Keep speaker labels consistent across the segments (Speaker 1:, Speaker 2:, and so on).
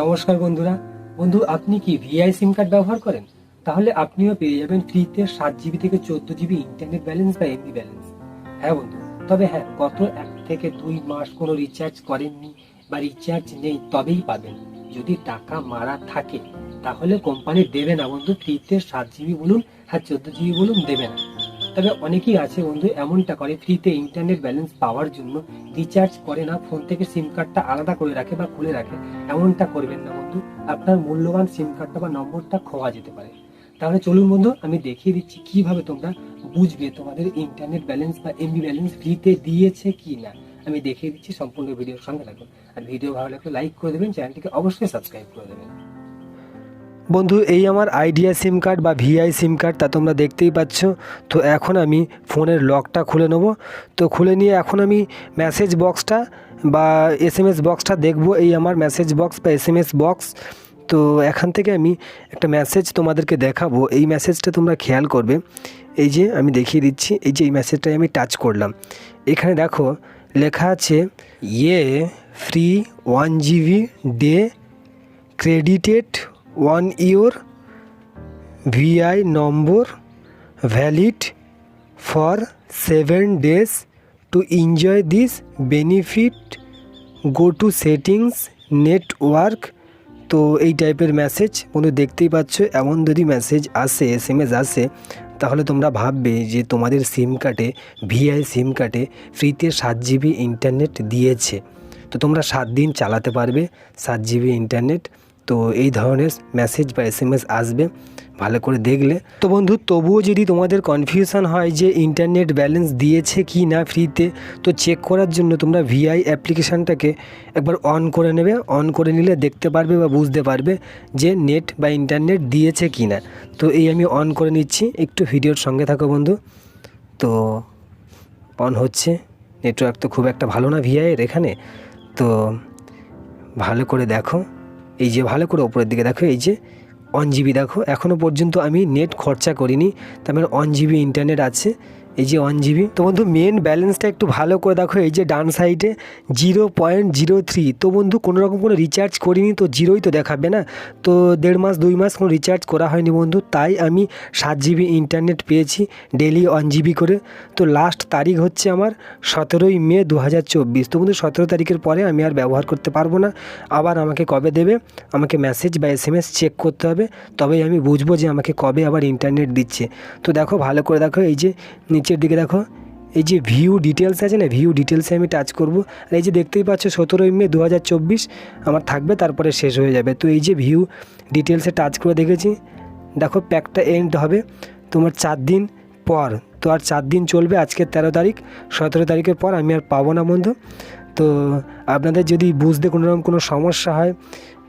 Speaker 1: নমস্কার বন্ধুরা। বন্ধু, আপনি কি ভিআই সিম কার্ড ব্যবহার করেন? তাহলে আপনিও পেয়ে যাবেন ফ্রিতে সাত জিবি থেকে চোদ্দ জিবি ইন্টারনেট ব্যালেন্স বা এমবি ব্যালেন্স হ্যাঁ বন্ধু, তবে হ্যাঁ গত এক থেকে দুই মাস কোনো রিচার্জ করেননি বা রিচার্জ নেই, তবেই পাবেন। যদি টাকা মারা থাকে, তাহলে কোম্পানি দেবে না বন্ধু ফ্রিতে সাত জিবি বলুন হ্যাঁ চোদ্দ জিবি বলুন, দেবে না। তবে অনেকেই আছে বন্ধু, এমনটা করে ফ্রিতে ইন্টারনেট ব্যালেন্স পাওয়ার জন্য রিচার্জ করে না ফোন থেকে সিম কার্ডটা আলাদা করে রাখে বা খুলে রাখে। এমনটা করবেন না বন্ধু, আপনার মূল্যবান সিম কার্ডটা বা নম্বরটা খোয়া যেতে পারে। তাহলে চলুন বন্ধু, আমি দেখিয়ে দিচ্ছি কীভাবে তোমরা বুঝবে তোমাদের ইন্টারনেট ব্যালেন্স বা এমবি ব্যালেন্স ফ্রিতে দিয়েছে কি না। আমি দেখিয়ে দিচ্ছি সম্পূর্ণ ভিডিওর সঙ্গে থাকুন। আর ভিডিও ভালো লাগলে লাইক করে দেবেন, চ্যানেলটিকে অবশ্যই সাবস্ক্রাইব করে দেবেন। বন্ধু, এই আমার আইডিয়া সিম কার্ড বা ভিআই সিম কার্ড তা তোমরা দেখতেই পাচ্ছ। তো এখন আমি ফোনের লকটা খুলে নেব। তো খুলে নিয়ে এখন আমি মেসেজ বক্সটা বা এস এম এস বক্সটা দেখব, এই আমার মেসেজ বক্স বা এস এম এস বক্স তো এখান থেকে আমি একটা মেসেজ তোমাদেরকে দেখাবো। এই মেসেজটা তোমরা খেয়াল করবে। এই যে আমি দেখিয়ে দিচ্ছি, এই যে এই মেসেজটাই আমি টাচ করলাম। এখানে দেখো, লেখা আছে ইয়ে free one GB day credited on your Vi number valid for seven days to enjoy this benefit. Go to settings network. তো এই টাইপের মেসেজ, বন্ধু দেখতেই পাচ্ছ, এমন যদি মেসেজ আসে এস এম এস আসে, তাহলে তোমরা ভাববে যে তোমাদের সিম কার্ডে ভিআই সিম কার্ডে ফ্রিতে সাত জিবি ইন্টারনেট দিয়েছে। তো তোমরা সাত দিন চালাতে পারবে, সাত জিবি ইন্টারনেট তো এই ধরনের মেসেজ বা এস আসবে, ভালো করে দেখলে। তো বন্ধু, তবুও যদি তোমাদের কনফিউশন হয় যে ইন্টারনেট ব্যালেন্স দিয়েছে কি না ফ্রিতে তো চেক করার জন্য তোমরা ভিআই অ্যাপ্লিকেশানটাকে একবার অন করে নেবে। অন করে নিলে দেখতে পারবে বা বুঝতে পারবে যে নেট বা ইন্টারনেট দিয়েছে কি না। তো এই আমি অন করে নিচ্ছি। একটু ভিডিওর সঙ্গে থাকো বন্ধু। তো অন হচ্ছে। নেটওয়ার্ক তো খুব একটা ভালো না ভিআইয়ের এখানে। তো ভালো করে দেখো। এই যে ভালো করে ওপরের দিকে দেখো, এই যে ওয়ান জিবি দেখো এখনও পর্যন্ত আমি নেট খরচা করিনি, তার মানে ওয়ান জিবি ইন্টারনেট আছে। এই যে ওয়ান জিবি তো বন্ধু মেন ব্যালেন্সটা একটু ভালো করে দেখো, এই যে ডান সাইডে জিরো পয়েন্ট জিরো থ্রি তো বন্ধু, কোনো রকম কোনো রিচার্জ করিনি, তো জিরোই তো দেখাবে না। তো দেড় মাস, দুই মাস কোনো রিচার্জ করা হয়নি বন্ধু, তাই আমি সাত জিবি ইন্টারনেট পেয়েছি ডেলি ওয়ান জিবি করে। তো লাস্ট তারিখ হচ্ছে আমার সতেরোই মে দু হাজার চব্বিশ। তো বন্ধু, সতেরো তারিখের পরে আমি আর ব্যবহার করতে পারব না। আবার আমাকে কবে দেবে? আমাকে মেসেজ বা এস চেক করতে হবে। তবেই আমি বুঝব যে আমাকে কবে আবার ইন্টারনেট দিচ্ছে। তো দেখো, ভালো করে দেখো, এই যে নিচের দিকে দেখো। এই যে ভিউ ডিটেলস আছে না ভিউ ডিটেলসে আমি টাচ করব। আর এই যে দেখতেই পাচ্ছ, সতেরোই মে দু হাজার চব্বিশ, আমার থাকবে, তারপরে শেষ হয়ে যাবে। তো এই যে ভিউ ডিটেলসে টাচ করে দেখেছি। দেখো প্যাকটা এন্ড হবে তোমার চার দিন পর। তো আর চার দিন চলবে আজকে তেরো তারিখ। সতেরো তারিখের পর আমি আর পাবো না বন্ধু। তো আপনাদের যদি বুঝতে কোনোরকম কোনো সমস্যা হয়,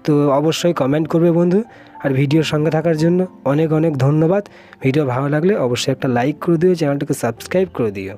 Speaker 1: তো অবশ্যই কমেন্ট করবে বন্ধু। আর ভিডিওর সঙ্গে থাকার জন্য অনেক অনেক ধন্যবাদ। ভিডিও ভালো লাগলে অবশ্যই একটা লাইক করে দিও, চ্যানেলটাকে সাবস্ক্রাইব করে দিও।